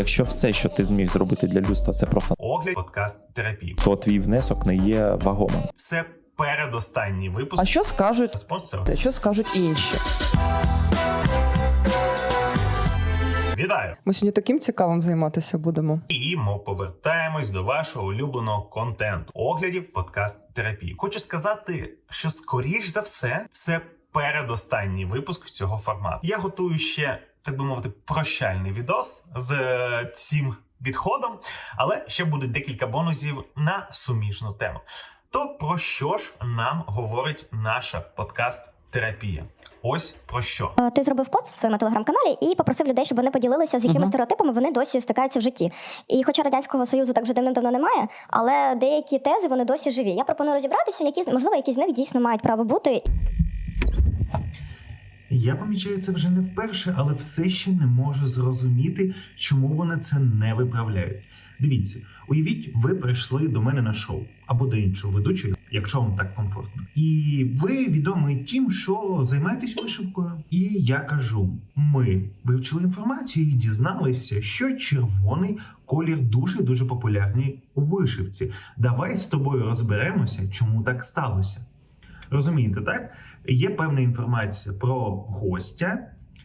Якщо все, що ти зміг зробити для людства, це просто Огляд подкаст терапії. то твій внесок не є вагомим. Це передостанній випуск. А що скажуть? Спонсор. Що скажуть інші? Вітаю! Ми сьогодні таким цікавим займатися будемо. І ми повертаємось до вашого улюбленого контенту оглядів подкаст терапії. Хочу сказати, що скоріш за все це передостанній випуск цього формату. Я готую ще, так би мовити, прощальний відос з е, цим відходом, але ще буде декілька бонусів на суміжну тему. То про що ж нам говорить наша подкаст терапія? Ось про що. Е, Ти зробив пост в своєму телеграм-каналі і попросив людей, щоб вони поділилися, з якими Мгм. стереотипами вони досі стикаються в житті. І хоча радянського союзу так вже давним-давно немає, але деякі тези вони досі живі. Я пропоную розібратися, які з- можливо, які з них дійсно мають право бути. Я помічаю це вже не вперше, але все ще не можу зрозуміти, чому вони це не виправляють. Дивіться, уявіть, ви прийшли до мене на шоу або до іншого ведучого, якщо вам так комфортно. І ви відомий тим, що займаєтесь вишивкою. І я кажу: ми вивчили інформацію і дізналися, що червоний колір дуже дуже популярний у вишивці. Давай з тобою розберемося, чому так сталося. Розумієте, так? Є певна інформація про гостя,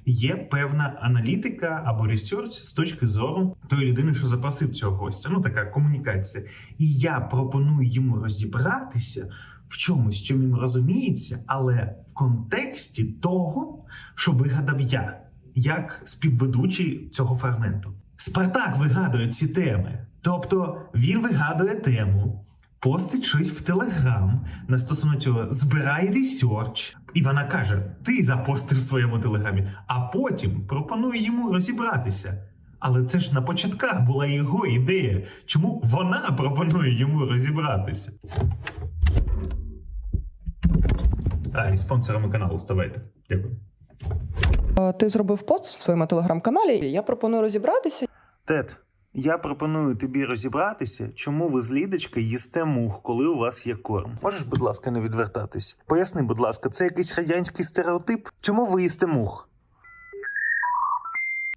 є певна аналітика або ресерч з точки зору тої людини, що запросив цього гостя. Ну, така комунікація. І я пропоную йому розібратися в чомусь, чим він розуміється, але в контексті того, що вигадав я, як співведучий цього фрагменту. Спартак вигадує ці теми. Тобто він вигадує тему, постить щось в Телеграм на стосовно цього збирає ресерч, і вона каже: Ти запостив в своєму телеграмі, а потім пропонує йому розібратися. Але це ж на початках була його ідея. Чому вона пропонує йому розібратися? А, і спонсорами каналу ставайте. Дякую. Е, Ти зробив пост в своєму телеграм-каналі. Я пропоную розібратися. Тед, я пропоную тобі розібратися, чому ви з Лідочкою їсте мух, коли у вас є корм. Можеш, будь ласка, не відвертатись? Поясни, будь ласка, це якийсь радянський стереотип? Чому ви їсте мух?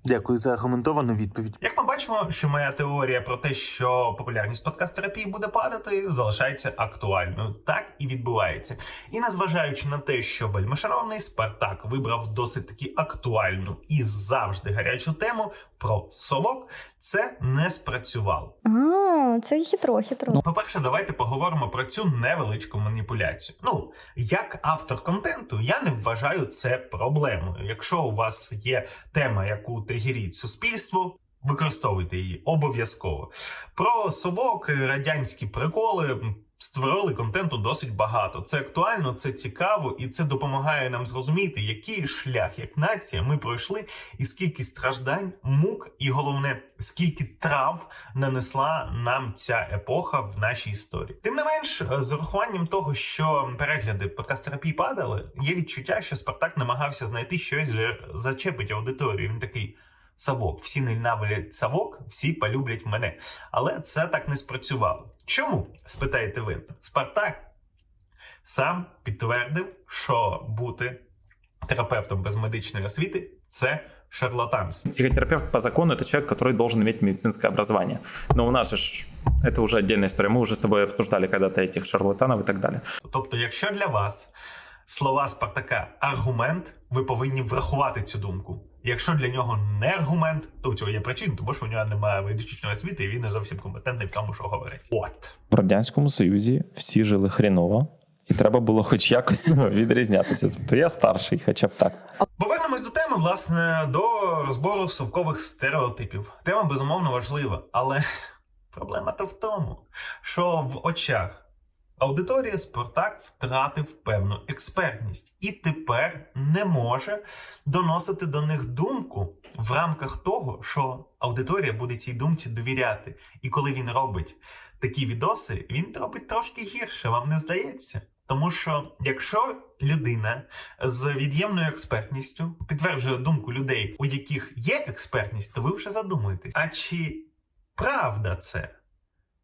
Дякую за аргументовану відповідь. Як бачимо, що моя теорія про те, що популярність подкаст-терапії буде падати, залишається актуальною. Так і відбувається. І незважаючи на те, що вельмишановний Спартак вибрав досить таки актуальну і завжди гарячу тему про совок, це не спрацювало. А, це хитро, хитро. По-перше, давайте поговоримо про цю невеличку маніпуляцію. Ну, як автор контенту, я не вважаю це проблемою. Якщо у вас є тема, яку тригерить суспільство. Використовуйте її обов'язково. Про совок, радянські приколи створили контенту досить багато. Це актуально, це цікаво, і це допомагає нам зрозуміти, який шлях як нація ми пройшли, і скільки страждань, мук, і головне, скільки трав нанесла нам ця епоха в нашій історії. Тим не менш, е, з урахуванням того, що перегляди подкаст-терапії падали, є відчуття, що Спартак намагався знайти щось, зачепить аудиторію. Він такий. Савок, всі ненавидять Савок, всі полюблять мене. Але це так не спрацювало. Чому? спитаєте ви? Спартак сам підтвердив, що бути терапевтом без медичної освіти це шарлатанство. Психотерапевт по закону это человек, который должен иметь медицинское образование. Но у нас же ж это уже отдельная история. Мы уже с тобой обсуждали когда-то этих шарлатанов и так далее. Тобто, якщо для вас слова Спартака аргумент, ви повинні врахувати цю думку. Якщо для нього не аргумент, то у цього є причина, тому що у нього немає медичної освіти, і він не зовсім компетентний в тому, що говорить. От. В радянському союзі всі жили хріново, і треба було хоч якось ну, відрізнятися. Тобто я старший, хоча б так. Повернемось до теми, власне, до розбору совкових стереотипів. Тема безумовно важлива, але проблема то в тому, що в очах аудиторії Спартак втратив певну експертність і тепер не може доносити до них думку в рамках того, що аудиторія буде цій думці довіряти. І коли він робить такі відоси, він робить трошки гірше, вам не здається? Тому що якщо людина з від'ємною експертністю підтверджує думку людей, у яких є експертність, то ви вже задумуєтесь, а чи правда це?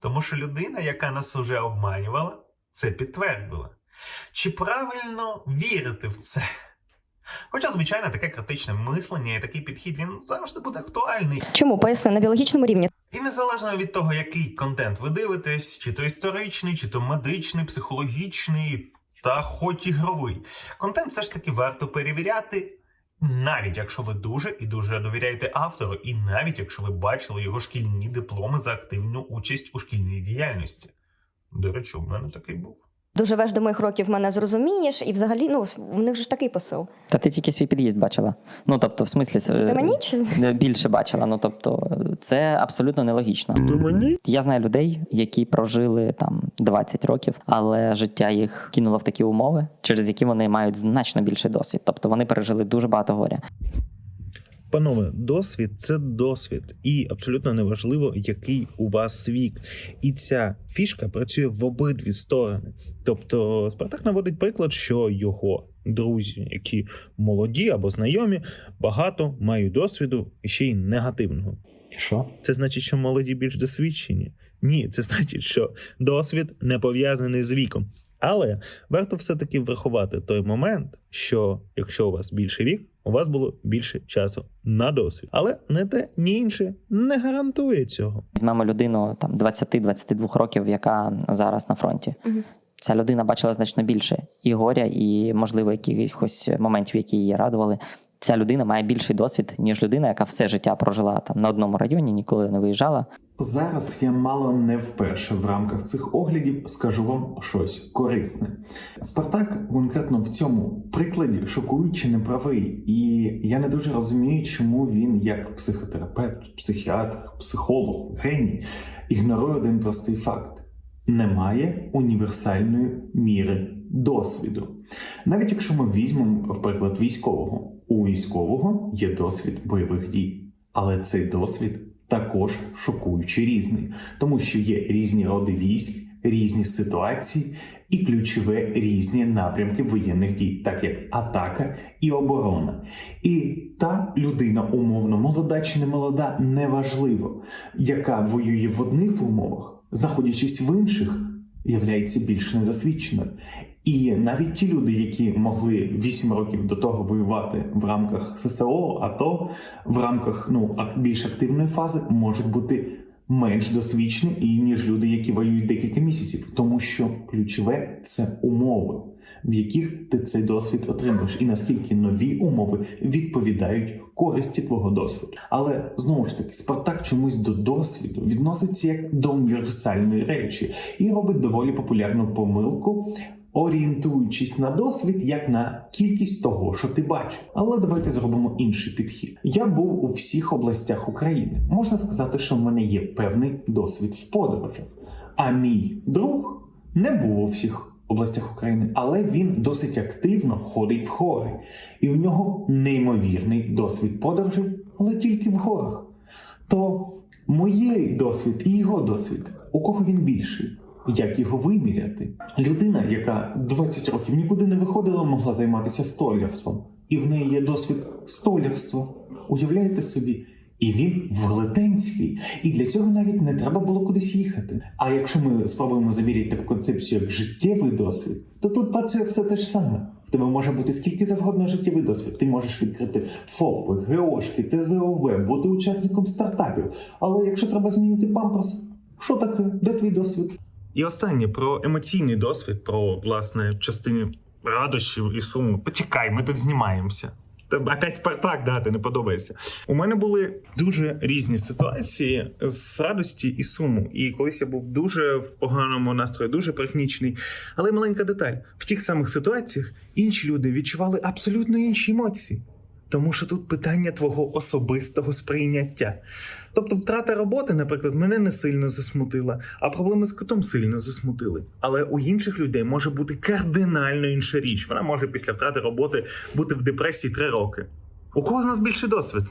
Тому що людина, яка нас уже обманювала, це підтвердила. Чи правильно вірити в це? Хоча, звичайно, таке критичне мислення і такий підхід він завжди буде актуальний. Чому поясни на біологічному рівні? І незалежно від того, який контент ви дивитесь, чи то історичний, чи то медичний, психологічний, та хоч ігровий, контент все ж таки варто перевіряти. Навіть якщо ви дуже і дуже довіряєте автору, і навіть якщо ви бачили його шкільні дипломи за активну участь у шкільній діяльності. До речі, у мене такий був. Доживеш до моїх років, мене зрозумієш, і взагалі, ну у них ж такий посил. Та ти тільки свій під'їзд бачила. Ну тобто, в смислі, ти мені чи е, більше бачила. Ну тобто, це абсолютно нелогічно. Ти мені? Я знаю людей, які прожили там 20 років, але життя їх кинуло в такі умови, через які вони мають значно більший досвід. Тобто вони пережили дуже багато горя. Панове, досвід це досвід, і абсолютно неважливо, який у вас вік. І ця фішка працює в обидві сторони. Тобто, Спартак наводить приклад, що його друзі, які молоді або знайомі, багато мають досвіду ще й негативного. І що? Це значить, що молоді більш досвідчені? Ні, це значить, що досвід не пов'язаний з віком. Але варто все-таки врахувати той момент, що якщо у вас більший вік, у вас було більше часу на досвід. Але не те, ні інше не гарантує цього. Візьмемо людину там 20-22 років, яка зараз на фронті. Мгм. Ця людина бачила значно більше і горя, і можливо якихось моментів, які її радували. Ця людина має більший досвід, ніж людина, яка все життя прожила там на одному районі, ніколи не виїжджала. Зараз я мало не вперше в рамках цих оглядів скажу вам щось корисне. Спартак конкретно в цьому прикладі шокуючи неправий, і я не дуже розумію, чому він, як психотерапевт, психіатр, психолог, геній, ігнорує один простий факт: немає універсальної міри досвіду. Навіть якщо ми візьмемо, в приклад військового, у військового є досвід бойових дій, але цей досвід також шокуючи різний, тому що є різні роди військ, різні ситуації і ключове різні напрямки воєнних дій, так як атака і оборона. І та людина, умовно, молода чи не молода, неважливо, яка воює в одних умовах, знаходячись в інших, являється більш недосвідченою. І навіть ті люди, які могли 8 років до того воювати в рамках ССО, АТО, в рамках ну більш активної фази, можуть бути менш досвідчені і ніж люди, які воюють декілька місяців, тому що ключове це умови, в яких ти цей досвід отримуєш, і наскільки нові умови відповідають користі твого досвіду. Але знову ж таки, Спартак чомусь до досвіду відноситься як до універсальної речі і робить доволі популярну помилку. Орієнтуючись на досвід як на кількість того, що ти бачив. Але давайте зробимо інший підхід. Я був у всіх областях України. Можна сказати, що в мене є певний досвід в подорожах. А мій друг не був у всіх областях України, але він досить активно ходить в гори. І у нього неймовірний досвід подорожей, але тільки в горах. То моєї досвід і його досвід, у кого він більший? Як його виміряти? Людина, яка 20 років нікуди не виходила, могла займатися столярством, і в неї є досвід столярства. Уявляєте собі? І він велетенський, і для цього навіть не треба було кудись їхати. А якщо ми спробуємо заміряти таку концепцію як життєвий досвід, то тут працює все те ж саме. В тебе може бути скільки завгодно життєвий досвід. Ти можеш відкрити ФОПи, ГОшки, ТЗОВ, бути учасником стартапів. Але якщо треба змінити памперс, що таке? Де твій досвід? І останнє про емоційний досвід, про власне частину радощів і суму. Почекай, ми тут знімаємося. Та опять Спартак, да, ти не подобається. У мене були дуже різні ситуації з радості і суму. І колись я був дуже в поганому настрої, дуже пригнічений. Але маленька деталь: в тих самих ситуаціях інші люди відчували абсолютно інші емоції. Тому що тут питання твого особистого сприйняття. Тобто, втрата роботи, наприклад, мене не сильно засмутила, а проблеми з котом сильно засмутили. Але у інших людей може бути кардинально інша річ. Вона може після втрати роботи бути в депресії три роки. У кого з нас більший досвід?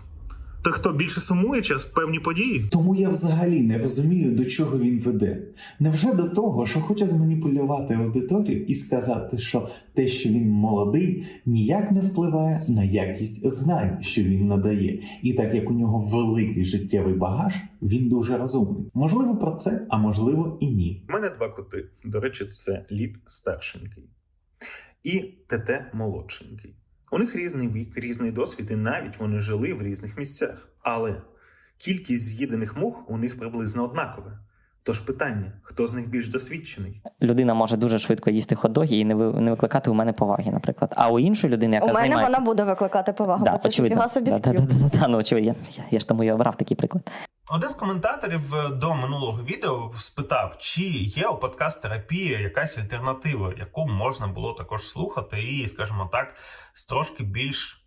Той, хто більше сумує через певні події? Тому я взагалі не розумію, до чого він веде. Невже до того, що хоче зманіпулювати аудиторію і сказати, що те, що він молодий, ніяк не впливає на якість знань, що він надає, і так як у нього великий життєвий багаж, він дуже розумний. Можливо, про це, а можливо і ні. У мене два коти. До речі, це лід старшенький і ТТ молодшенький. У них різний вік, різний досвід, і навіть вони жили в різних місцях. Але кількість з'їдених мух у них приблизно однакова. Тож питання: хто з них більш досвідчений? Людина може дуже швидко їсти хот-доги і не ви- не викликати у мене поваги, наприклад. А у іншої людини, яка У мене займається... вона буде викликати повагу, бо це очевидно. фіга собі да, да, да, да, да, ну, очевидно. Я, я ж тому і обрав такий приклад. Один з коментаторів е, до минулого відео спитав, чи є у подкаст терапія якась альтернатива, яку можна було також слухати, і, скажімо так, з трошки більш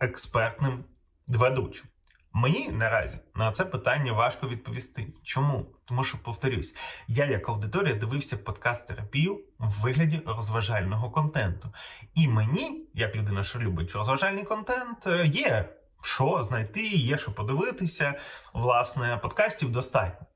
експертним ведучим. Мені наразі на це питання важко відповісти. Чому? Тому що, повторюсь, я як аудиторія дивився подкаст терапію в вигляді розважального контенту. І мені, як людина, що любить розважальний контент, е, є що знайти, є що подивитися. Власне, подкастів достатньо.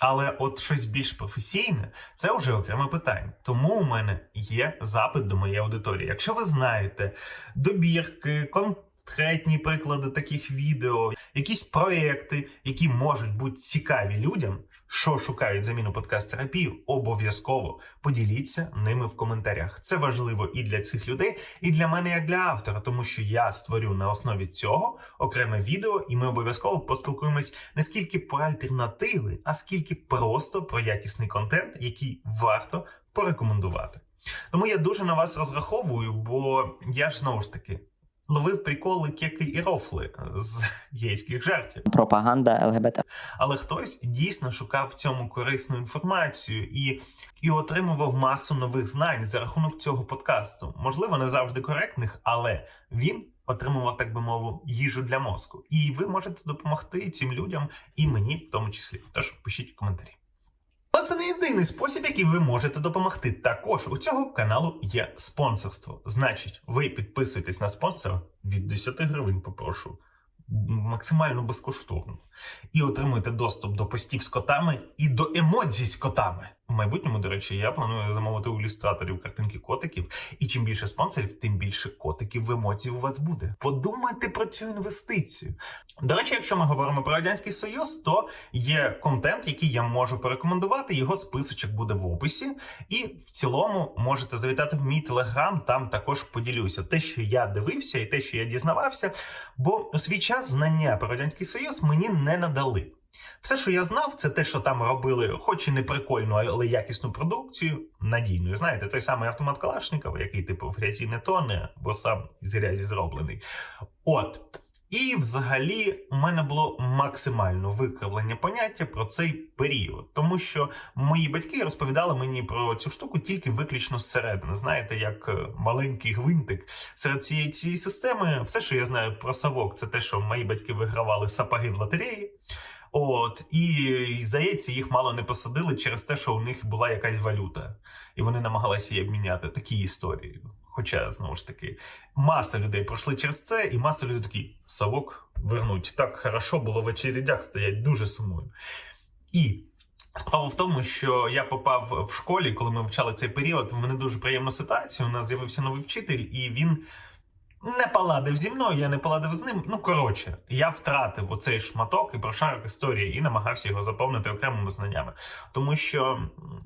Але от щось більш професійне це вже окреме питання. Тому у мене є запит до моєї аудиторії. Якщо ви знаєте добірки, конкретні приклади таких відео, якісь проекти, які можуть бути цікаві людям, що шукають заміну подкаст-терапії, обов'язково поділіться ними в коментарях. Це важливо і для цих людей, і для мене як для автора, тому що я створю на основі цього окреме відео, і ми обов'язково поспілкуємось не скільки про альтернативи, а скільки просто про якісний контент, який варто порекомендувати. Тому я дуже на вас розраховую, бо я ж знову ж таки ловив приколи, кеки і рофли з гейських жартів. Пропаганда ЛГБТ. Але хтось дійсно шукав в цьому корисну інформацію і, і отримував масу нових знань за рахунок цього подкасту. Можливо, не завжди коректних, але він отримував, так би мову, їжу для мозку. І ви можете допомогти цим людям і мені в тому числі. Тож пишіть коментарі. Це не єдиний спосіб, який ви можете допомогти. Також у цього каналу є спонсорство. Значить, ви підписуєтесь на спонсора від 10 гривень, попрошу максимально безкоштовно. І отримуєте доступ до постів з котами і до емодзі з котами. В майбутньому, до речі, я планую замовити у ілюстраторів картинки котиків. І чим більше спонсорів, тим більше котиків в емоції у вас буде. Подумайте про цю інвестицію. До речі, якщо ми говоримо про радянський союз, то є контент, який я можу порекомендувати. Його списочок буде в описі. І в цілому можете завітати в мій телеграм. Там також поділюся те, що я дивився, і те, що я дізнавався. Бо у свій час знання про радянський союз мені не надали. Все, що я знав, це те, що там робили, хоч і не прикольну, але якісну продукцію, надійною. Знаєте, той самий автомат Калашникова, який типу в грязі не тоне, бо сам з грязі зроблений. От. І взагалі у мене було максимально викривлення поняття про цей період, тому що мої батьки розповідали мені про цю штуку тільки виключно зсередини. Знаєте, як е, маленький гвинтик серед цієї цієї системи. Все, що я знаю про Савок, це те, що мої батьки вигравали сапаги в лотереї. От і, і здається, їх мало не посадили через те, що у них була якась валюта, і вони намагалися її обміняти. Такі історії. Хоча знову ж таки маса людей пройшли через це, і маса людей такі совок вернуть. Так хорошо було в очередях стоять, дуже сумую. І справа в тому, що я попав в школі, коли ми вивчали цей період. В мене дуже приємна ситуація. У нас з'явився новий вчитель, і він не поладив зі мною, я не поладив з ним. Ну коротше, я втратив оцей шматок і прошарок історії і намагався його заповнити окремими знаннями. Тому що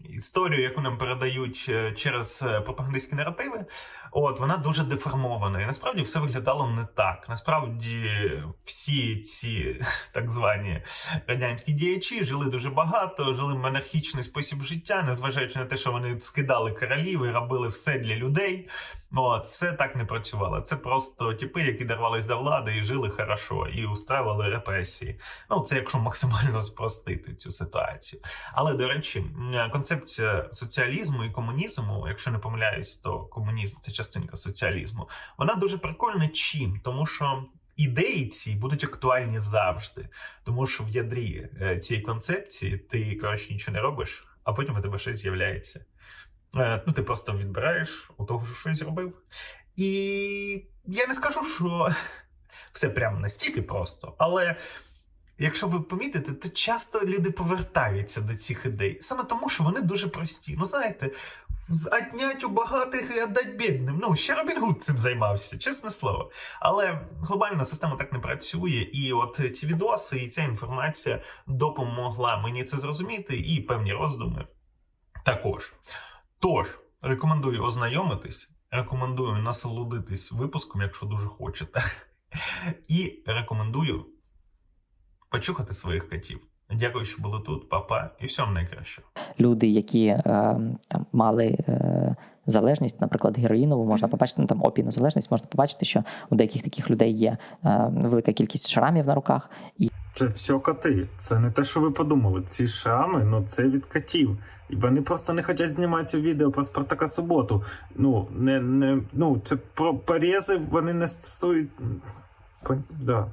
історію, яку нам передають е, через е, пропагандистські наративи, от вона дуже деформована. І насправді все виглядало не так. Насправді всі ці так звані радянські діячі жили дуже багато, жили монархічний спосіб життя, незважаючи на те, що вони скидали королів і робили все для людей. От, все так не працювало. Це просто типи, які дарвались до влади і жили хорошо, і устраювали репресії. Ну, це якщо максимально спростити цю ситуацію. Але до речі, концепція соціалізму і комунізму, якщо не помиляюсь, то комунізм це частинка соціалізму. Вона дуже прикольна. Чим? Тому що. Ідеї ці будуть актуальні завжди, тому що в ядрі е, цієї концепції ти коротше нічого не робиш, а потім у тебе щось з'являється. Е, Ну, ти просто відбираєш у того, що щось зробив. І я не скажу, що все прямо настільки просто, але якщо ви помітите, то часто люди повертаються до цих ідей. Саме тому, що вони дуже прості. Ну, знаєте, отнять у багатих і віддать бідним. Ну, ще Робін Гуд цим займався, чесне слово. Але глобальна система так не працює, і от ці відоси і ця інформація допомогла мені це зрозуміти, і певні роздуми також. Тож, рекомендую ознайомитись. рекомендую насолодитись випуском, якщо дуже хочете. І рекомендую почухати своїх котів. Дякую, що були тут, папа, і всього найкращого. люди, які е, там мали е, залежність, наприклад, героїнову, можна побачити, ну там опійну залежність, можна побачити, що у деяких таких людей є е, велика кількість шрамів на руках, і Це все коти. Це не те, що ви подумали. Ці шами, ну це від котів. І вони просто не хочуть знімати відео про Спартака Суботу. Ну, не, не, ну, це про порізи вони не стосують. Да.